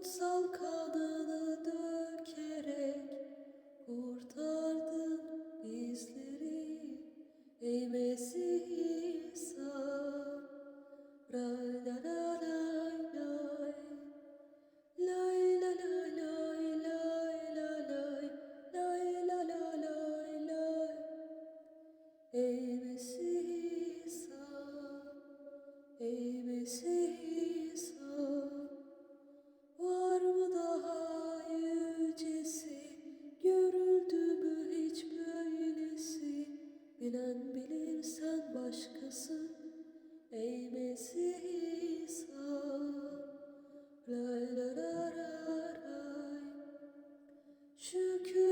kutsal kanını dökerek kurtardın bizleri. Ey Mesih İsa ray la la lay lay lay la la lay lay la lay lay la la lay lay. Ey Mesih İsa ey Mesih to